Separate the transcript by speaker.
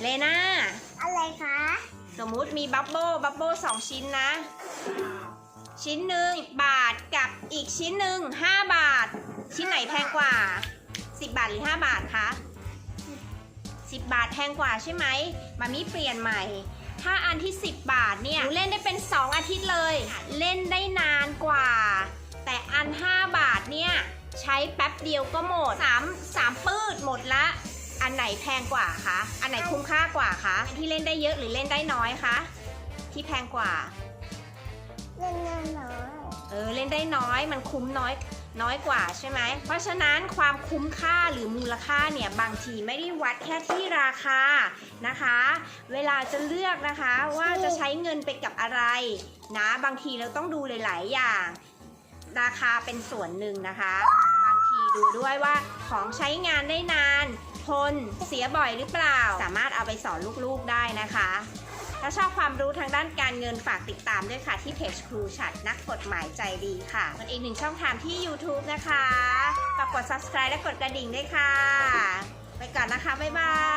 Speaker 1: เลน่า
Speaker 2: อะไรคะ
Speaker 1: สมมุติมีบับเบิลบับเบิลสองชิ้นนะ ชิ้นหนึ่งบาทกับอีกชิ้นหนึ่ง5บาท ชิ้นไหนแพงกว่า10บาทหรือ5บาทคะ10บาทแพงกว่าใช่ไหมมามีเปลี่ยนใหม่ ถ้าอันที่ 10 บาทเนี่ยหนูเล่นได้เป็น 2 อาทิตย์เลย เล่นได้นานกว่า แต่อัน 5 บาทเนี่ยใช้แป๊บเดียวก็หมด3 3ปืดหมดละ อันไหนแพงกว่าคะ อันไหนคุ้มค่ากว่าคะอันที่เล่นได้เยอะหรือเล่นได้น้อยคะ ที่แพงกว่า
Speaker 2: เล่นน้ำน้อย
Speaker 1: เออ เล่นได้น้อย มันคุ้มน้อย น้อยกว่าใช่ไหม เพราะฉะนั้นความคุ้มค่าหรือมูลค่าเนี่ยบางทีไม่ได้วัดแค่ที่ราคานะคะ เวลาจะเลือกนะคะว่าจะใช้เงินไปกับอะไรนะ บางทีเราต้องดูหลาย ๆ อย่าง ราคาเป็นส่วนหนึ่งนะคะ บางทีดูด้วยว่าของใช้งานได้นาน ทน เสียบ่อยหรือเปล่า สามารถเอาไปสอนลูกๆได้นะคะ ถ้าชอบความรู้ทางด้านการเงินฝากติดตามด้วยค่ะ ที่เพจครูชัดนักกฎหมายใจดีค่ะเป็นอีกหนึ่งช่องทางที่ YouTube นะคะฝากกด subscribe และกดกระดิ่งด้วยค่ะ ไปก่อนนะคะ บ๊ายบาย